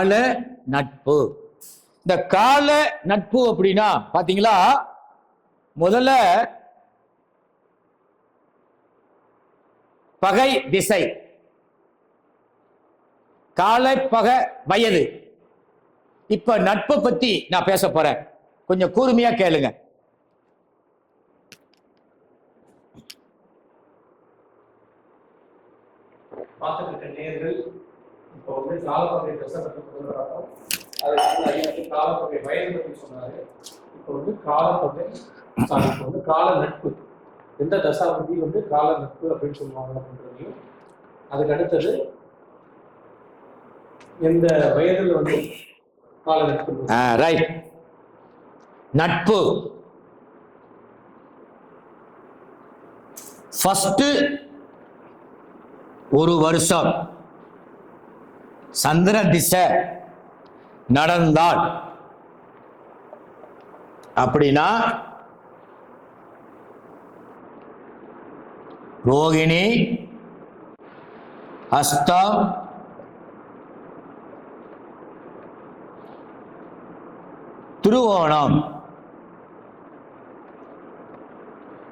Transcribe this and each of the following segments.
கால நட்பு. இந்த கால நட்பு அப்படின்னா பாத்தீங்களா? முதல்ல பகை திசை. காலை பகை வயது. இப்ப நட்பை பத்தி நான் பேச போறேன். கொஞ்சம் கூர்மையா கேளுங்க. பார்த்துட்டு நேர்கள் இப்போ வந்து காலப்பகை ட்ரெஸ்ஸை பற்றி கொடுக்குறாங்க அதுக்கு வந்து வயது பற்றி சொன்னாரு. இப்போ வந்து காலப்பகை சாரி இப்போ வந்து கால நட்பு எந்த தசாபதி வந்து கால நட்பு அப்படின்னு சொல்லுவாங்க அப்படின்றதையும் அதுக்கு அடுத்தது எந்த வயதில் வந்து கால நட்பு ரைட் நட்பு. ஃபஸ்ட்டு ஒரு வருஷம். சந்திர திசை நடந்தால் அப்படின்னா ரோகிணி அஸ்தம் திருவோணம்.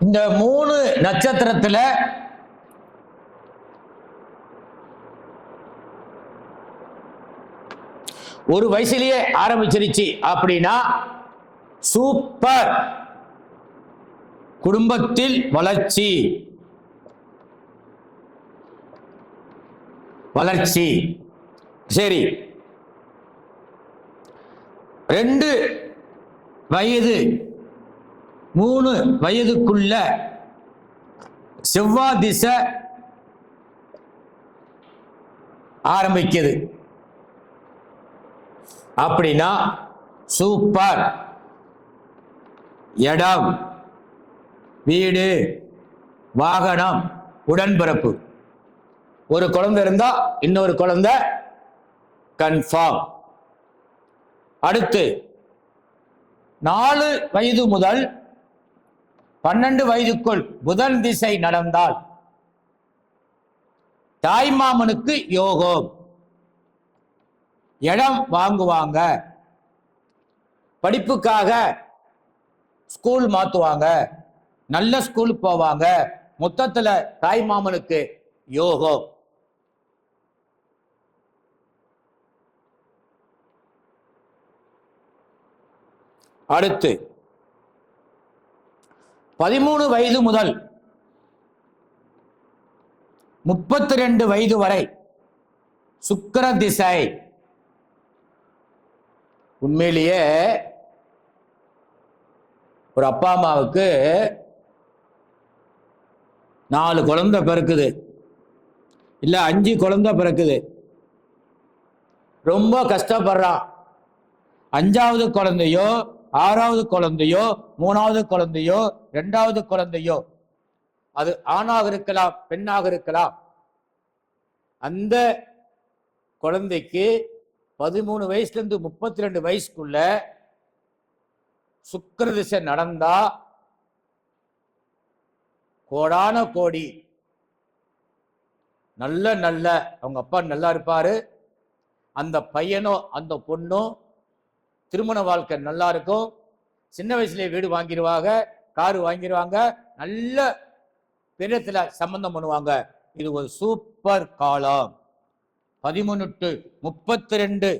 இந்த மூணு நட்சத்திரத்துல ஒரு வயசுலயே ஆரம்பிச்சிருச்சு அப்படின்னா சூப்பர். குடும்பத்தில் வளர்ச்சி. வளர்ச்சி. சரி. ரெண்டு வயது மூணு வயதுக்குள்ள செவ்வாய் திசை ஆரம்பிக்குது. அப்படின்னா சூப்பர். இடம் வீடு வாகனம் உடன்பிறப்பு. ஒரு குழந்தை இருந்தா இன்னொரு குழந்தை கன்ஃபார்ம் அடுத்து நாலு வயது முதல் பன்னெண்டு வயதுக்குள் புதன் திசை நடந்தால் தாய்மாமனுக்கு யோகம். இடம் வாங்குவாங்க. படிப்புக்காக ஸ்கூல் மாற்றுவாங்க நல்ல ஸ்கூல் போவாங்க. மொத்தத்துல தாய்மாமனுக்கு யோகம். அடுத்து பதிமூணு வயது முதல் முப்பத்தி ரெண்டு வயது வரை சுக்கிர திசை. உண்மையிலேயே ஒரு அப்பா அம்மாவுக்கு நாலு குழந்தை பிறக்குது. இல்லை அஞ்சு குழந்தை பிறக்குது. ரொம்ப கஷ்டப்படுறான் அஞ்சாவது குழந்தையோ ஆறாவது குழந்தையோ மூணாவது குழந்தையோ ரெண்டாவது குழந்தையோ அது ஆணாக இருக்கலாம் பெண்ணாக இருக்கலாம். அந்த குழந்தைக்கு பதிமூணு வயசுலேருந்து முப்பத்தி ரெண்டு வயசுக்குள்ள சுக்கர திசை நடந்தா கோடான கோடி. நல்ல நல்ல அவங்க அப்பா நல்லா இருப்பாரு. அந்த பையனோ அந்த பொண்ணும் திருமண வாழ்க்கை நல்லா இருக்கும். சின்ன வயசுலேயே வீடு வாங்கிடுவாங்க காரு வாங்கிடுவாங்க நல்ல பெரியத்தில் சம்பந்தம் பண்ணுவாங்க. இது ஒரு சூப்பர் காலம். பதிமூணு டு முப்பத்தி ரெண்டு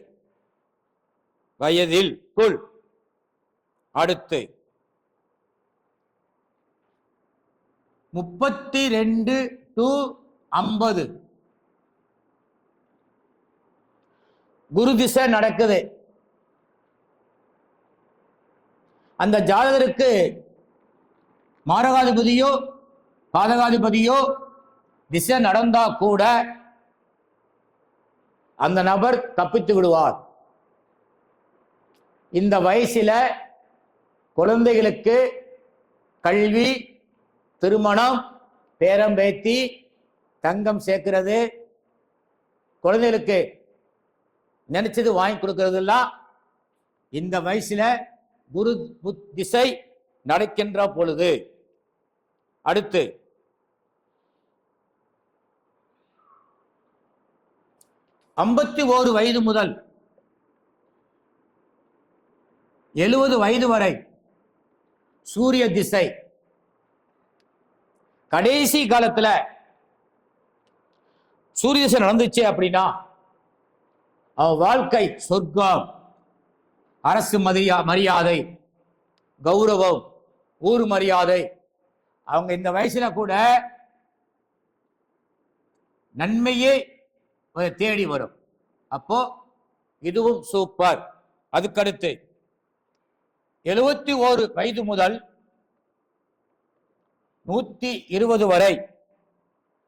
வயதில் குள். அடுத்து. முப்பத்தி ரெண்டு டு ஐம்பது. குரு திசை நடக்குது. அந்த ஜாதகருக்கு மாரகாதிபதியோ பாதகாதிபதியோ திசை நடந்தா கூட அந்த நபர் தப்பித்து விடுவார். இந்த வயசுல குழந்தைகளுக்கு கல்வி திருமணம் பேரம்பேத்தி தங்கம் சேர்க்கிறது குழந்தைகளுக்கு நினைச்சது வாங்கி கொடுக்கறதெல்லாம் இந்த வயசுல குரு புத் திசை நடக்கின்ற பொழுது. அடுத்து ஐம்பத்தி ஓரு வயது முதல் எழுபது வயது வரை சூரிய திசை. கடைசி காலத்துல சூரிய திசை நடந்துச்சு அப்படின்னா அவன் வாழ்க்கை சொர்க்கம் அரசு மரியா மரியாதை கௌரவம் ஊர் மரியாதை. அவங்க இந்த வயசுல கூட நன்மையே தேடி வரும். அப்போ இதுவும் சூப்பர் அதுக்கடுத்து எழுபத்தி ஓரு வயது முதல் நூத்தி இருபது வரை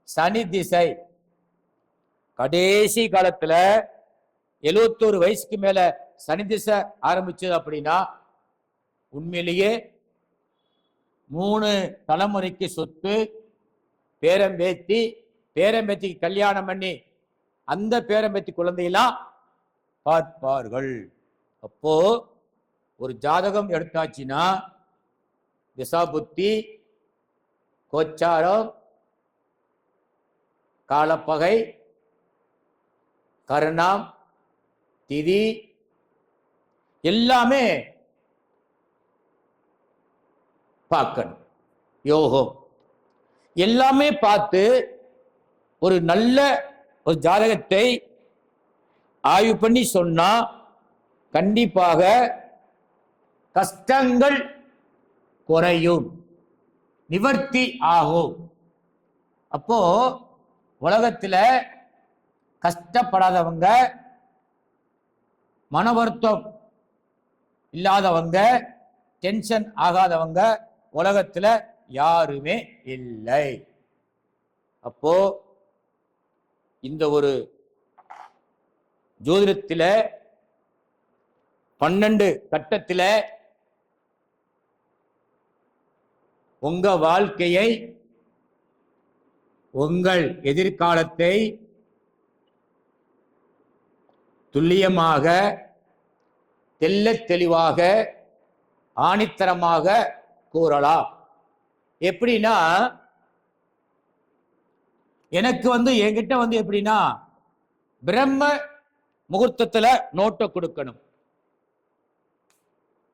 சனி திசை. கடைசி காலத்துல எழுவத்தோரு வயசுக்கு மேல சனி திசை ஆரம்பிச்சது அப்படின்னா உண்மையிலேயே மூணு தலைமுறைக்கு சொத்து பேரம்பேத்தி பேரம்பேத்திக்கு கல்யாணம் பண்ணி அந்த பேரம்பத்தி குழந்தையெல்லாம் பார்ப்பார்கள். அப்போ ஒரு ஜாதகம் எடுத்தாச்சுன்னா திசாபுத்தி கோச்சாரம் காலப்பகை கருணாம் திதி எல்லாமே பார்க்கணும். யோகம். எல்லாமே பார்த்து ஒரு நல்ல ஒரு ஜாதகத்தை ஆய்வு பண்ணி சொன்னா கண்டிப்பாக கஷ்டங்கள் குறையும். நிவர்த்தி ஆகும். அப்போ உலகத்தில் கஷ்டப்படாதவங்க மன வருத்தம் இல்லாதவங்க டென்ஷன் ஆகாதவங்க உலகத்தில் யாருமே இல்லை. அப்போ இந்த ஒரு ஜோதிடத்துல பன்னெண்டு கட்டத்தில் உங்க வாழ்க்கையை உங்கள் எதிர்காலத்தை துல்லியமாக தெல்ல தெளிவாக ஆணித்தரமாக கூறலாம். எப்படின்னா எனக்கு வந்து என்கிட்ட வந்து எப்படின்னா பிரம்ம முகூர்த்தத்துல நோட்டை கொடுக்கணும்.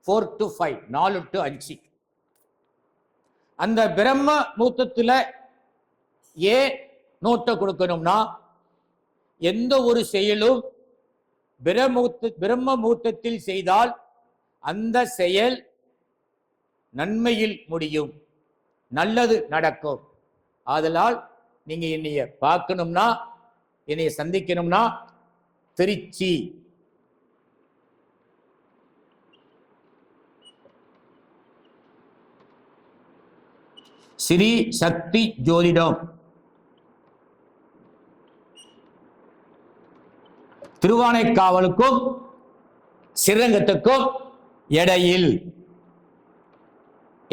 ஃபோர் டு ஃபைவ் நாலு டு அஞ்சு. அந்த பிரம்ம முகூர்த்தத்துல ஏன் நோட்டை கொடுக்கணும்னா எந்த ஒரு செயலும் பிரமுகூர்த்த பிரம்ம முகூர்த்தத்தில் செய்தால் அந்த செயல் நன்மையில் முடியும். நல்லது நடக்கும். ஆதலால் நீங்க என்னைய பார்க்கணும்னா என்னைய சந்திக்கணும்னா திருச்சி. ஸ்ரீ சக்தி ஜோதிடம். திருவானைக்காவலுக்கும் ஸ்ரீரங்கத்துக்கும் இடையில்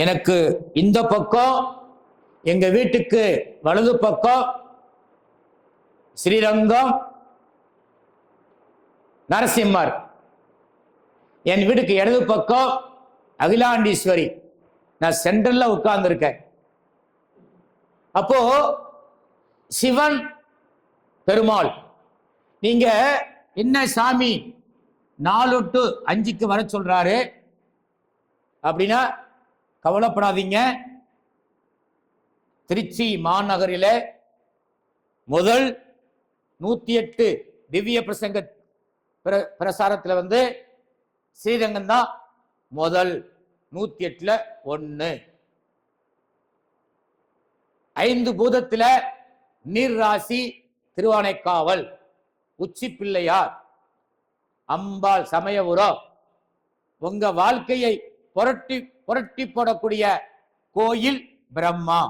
எனக்கு இந்த பக்கம் எங்க வீட்டுக்கு வலது பக்கம் ஸ்ரீரங்கம் நரசிம்மர். என் வீட்டுக்கு இடது பக்கம் அகிலாண்டீஸ்வரி. நான் சென்ட்ரல்ல உட்கார்ந்துருக்கேன். அப்போ சிவன் பெருமாள் நீங்க என்ன சாமி நாலு டு அஞ்சுக்கு வர சொல்றாரு? அப்படின்னா கவலைப்படாதீங்க. திருச்சி மாநகரில முதல் நூத்தி எட்டு திவ்ய பிரசங்க பிர- பிரசாரத்துல வந்து ஸ்ரீரங்கம் தான் முதல் நூத்தி எட்டுல ஒன்று ஐந்து பூதத்துல நீர் ராசி திருவானைக்காவல் உச்சி பிள்ளையார் அம்பாள் சமயபுரம் உங்க வாழ்க்கையை புரட்டி புரட்டி போடக்கூடிய கோயில் பிரம்மா.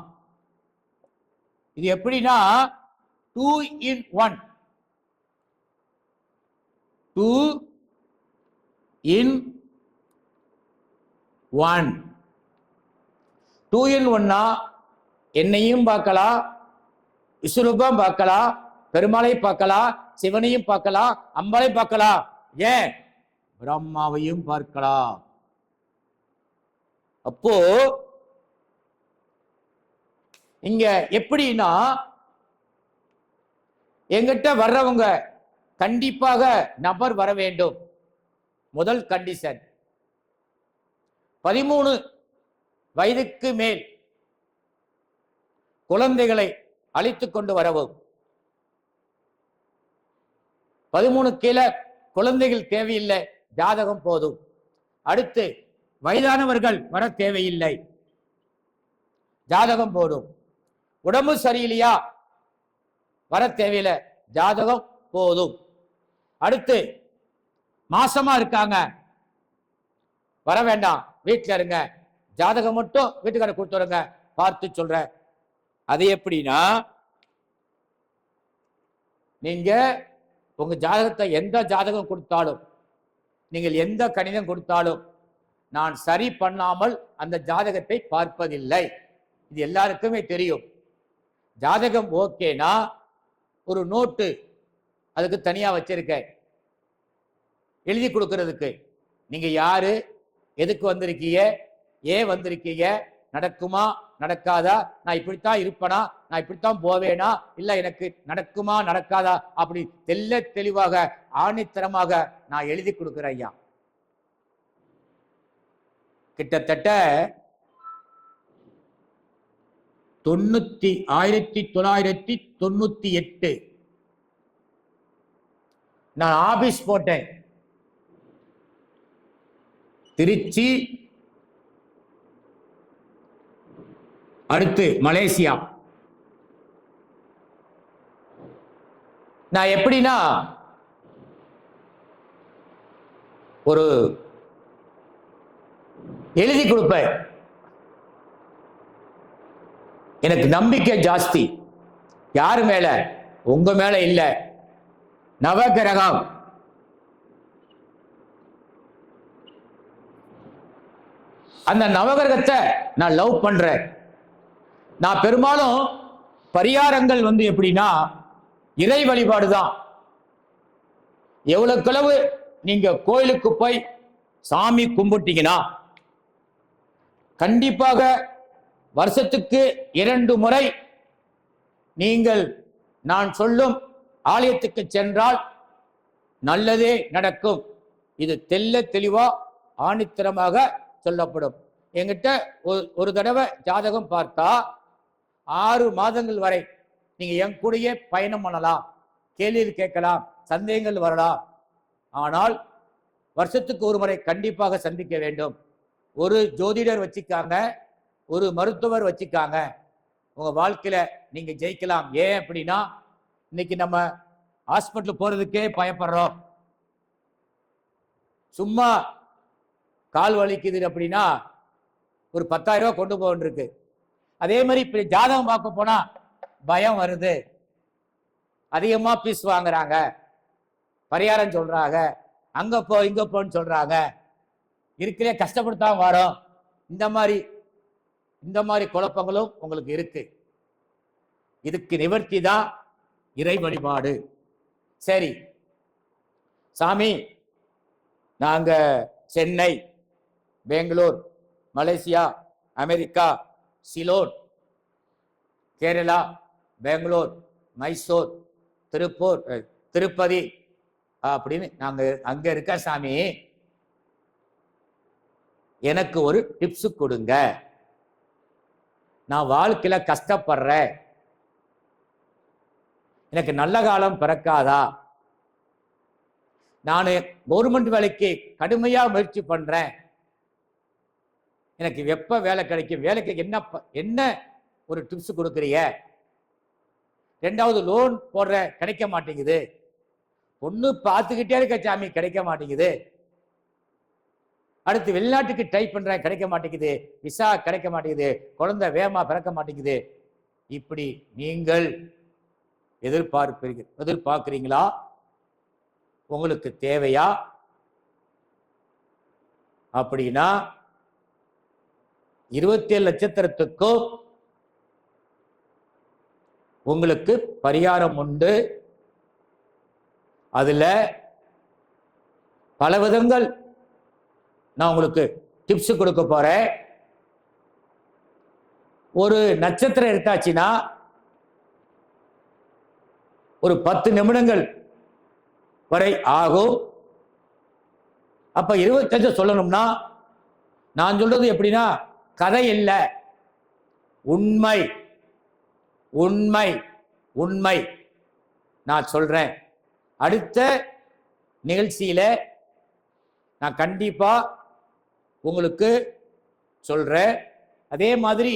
இது எப்படின்னா two in one two in one two in ஒன்னா என்னையும் பார்க்கலாம் விஸ்வரூபம் பார்க்கலாம் பெருமாளை பார்க்கலாம் சிவனையும் பார்க்கலாம் அம்பாளை பார்க்கலாம். ஏன்? பிரம்மாவையும் பார்க்கலாம். அப்போ இங்க எப்படின்னா எங்கிட்ட வர்றவங்க கண்டிப்பாக நபர் வர வேண்டும். முதல் கண்டிஷன் பதிமூணு வயதுக்கு மேல் குழந்தைகளை அழித்து கொண்டு வரவும். பதிமூணு கீழே குழந்தைகள் தேவையில்லை ஜாதகம் போதும். அடுத்து வயதானவர்கள் வர தேவையில்லை. ஜாதகம் போதும். உடம்பு சரியில்லையா? வர தேவையில்லை. ஜாதகம் போதும். அடுத்து மாசமா இருக்காங்க. வர வேண்டாம். வீட்டில் இருங்க. ஜாதகம் மட்டும் வீட்டுக்கார கொடுத்துருங்க பார்த்து சொல்ற அது எப்படின்னா நீங்க உங்க ஜாதகத்தை எந்த ஜாதகம் கொடுத்தாலும் நீங்கள் எந்த கணிதம் கொடுத்தாலும் நான் சரி பண்ணாமல் அந்த ஜாதகத்தை பார்ப்பதில்லை. இது எல்லாருக்குமே தெரியும். ஜாதகம் ஓகேனா ஒரு நோட்டு அதுக்கு தனியாக வச்சிருக்க. எழுதி கொடுக்கறதுக்கு. நீங்கள் யாரு? எதுக்கு வந்திருக்கீங்க? ஏன் வந்திருக்கீங்க? நடக்குமா? நடக்காதா? நான் இப்படித்தான் இருப்பேனா? நான் இப்படித்தான் போவேனா? இல்லை எனக்கு நடக்குமா? நடக்காதா? அப்படி தெல்ல தெளிவாக ஆணித்தரமாக நான் எழுதி கொடுக்குறேன் ஐயா. கிட்டத்தட்ட தொண்ணூத்தி ஆயிரத்தி தொள்ளாயிரத்தி தொண்ணூத்தி எட்டு. நான் ஆபீஸ் போட்டேன். திருச்சி அடுத்து மலேசியா. நான் எப்படின்னா ஒரு எழுதி கொடுப்பேன். எனக்கு நம்பிக்கை ஜாஸ்தி. யார் மேல? உங்க மேல இல்ல. நவகிரகம் அந்த நவகிரகத்தை நான் லவ் பண்றேன். நான் பெரும்பாலும் பரிகாரங்கள் வந்து எப்படின்னா இறை வழிபாடு தான் எவ்வளவுக்களவு நீங்க கோயிலுக்கு போய் சாமி கும்பிட்டீங்கன்னா கண்டிப்பாக வருஷத்துக்கு இரண்டு முறை நீங்கள் நான் சொல்லும் ஆலயத்துக்கு சென்றால் நல்லதே நடக்கும். இது தெல்ல தெளிவா ஆணித்தரமாக சொல்லப்படும். எங்கிட்ட ஒரு ஒரு தடவை ஜாதகம் பார்த்தா ஆறு மாதங்கள் வரை நீங்க என் கூடயே பயணம் பண்ணலாம் கேள்வி கேட்கலாம் சந்தேகங்கள் வரலாம். ஆனால் வருஷத்துக்கு ஒரு முறை கண்டிப்பாக சந்திக்க வேண்டும். ஒரு ஜோதிடர் வச்சுக்காங்க ஒரு மருத்துவர் வச்சுக்காங்க. உங்கள் வாழ்க்கையில் நீங்கள் ஜெயிக்கலாம். ஏன் அப்படின்னா இன்னைக்கு நம்ம ஹாஸ்பிட்டல் போகிறதுக்கே பயப்படுறோம். சும்மா கால் வலிக்குது அப்படின்னா ஒரு பத்தாயிரம் ரூபாய் கொண்டு போகணுருக்கு அதே மாதிரி இப்போ ஜாதகம் பார்க்க போனால் பயம் வருது. அதிகமாக பீஸ் வாங்குறாங்க. பரிகாரம் சொல்கிறாங்க அங்கே போ இங்கே போன்னு சொல்கிறாங்க இருக்கிறே கஷ்டப்படுத்தாம வரோம். இந்த மாதிரி இந்த மாதிரி குழப்பங்களும் உங்களுக்கு இருக்கு. இதுக்கு நிவர்த்தி தான் இறை வழிபாடு. சரி. சாமி நாங்க சென்னை பெங்களூர் மலேசியா அமெரிக்கா சிலோன் கேரளா பெங்களூர் மைசூர் திருப்பூர் திருப்பதி அப்படின்னு நாங்கள் அங்கே இருக்க சாமி எனக்கு ஒரு டிப்ஸு கொடுங்க. நான் வாழ்க்கையில கஷ்டப்படுறேன். எனக்கு நல்ல காலம் பிறக்காதா? நான் கவர்மெண்ட் வேலைக்கு கடுமையா முயற்சி பண்றேன். எனக்கு எப்போ வேலை கிடைக்கும்? வேலைக்கு என்ன ப- என்ன ஒரு டிப்ஸ் கொடுக்குறீங்க? ரெண்டாவது லோன் போடுற கிடைக்க மாட்டேங்குது. ஒன்று பார்த்துக்கிட்டே இருக்க சாமி கிடைக்க மாட்டேங்குது. அடுத்து வெளிநாட்டுக்கு ட்ரை பண்றேன் கிடைக்க மாட்டேங்குது. விசா கிடைக்க மாட்டேங்குது. குழந்தை வேகமா பிறக்க மாட்டேங்குது. இப்படி நீங்கள் எதிர்பார்ப்பீர்கள் எதிர்பார்க்குறீங்களா? உங்களுக்கு தேவையா? அப்படின்னா இருபத்தி ஏழு நட்சத்திரத்துக்கும் உங்களுக்கு பரிகாரம் உண்டு. அதுல பல விதங்கள் நான் உங்களுக்கு டிப்ஸ் கொடுக்க போறேன். ஒரு நட்சத்திரம் எடுத்தாச்சுன்னா ஒரு பத்து நிமிடங்கள் வரை ஆகும். அப்ப இருபத்தஞ்சு சொல்லணும்னா நான் சொல்றது எப்படின்னா கதை இல்லை. உண்மை உண்மை உண்மை. நான் சொல்றேன். அடுத்த நிகழ்ச்சியில நான் கண்டிப்பா உங்களுக்கு சொல்கிறேன் அதே மாதிரி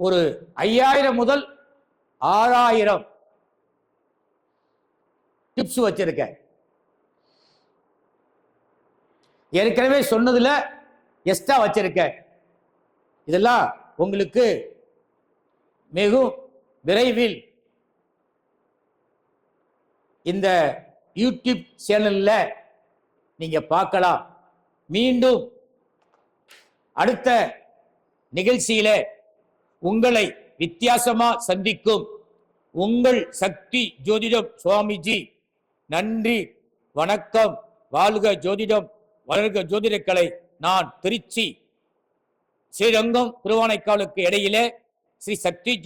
ஒரு ஐயாயிரம் முதல் ஆறாயிரம் டிப்ஸ் வச்சிருக்கேன். ஏற்கனவே சொன்னதுல எக்ஸ்ட்ரா வச்சிருக்கேன். இதெல்லாம் உங்களுக்கு மிகவும் விரைவில் இந்த யூடியூப் சேனல்ல நீங்க பார்க்கலாம். மீண்டும் அடுத்த நிகழ்ச்சியில உங்களை வித்தியாசமா சந்திக்கும் உங்கள் சக்தி ஜோதிடம் சுவாமிஜி. நன்றி வணக்கம். வாழ்க ஜோதிடம் வளர்க ஜோதிடக்கலை. நான் திருச்சி. ஸ்ரீரங்கம் திருவானைக்காலுக்கு இடையிலே ஸ்ரீ சக்தி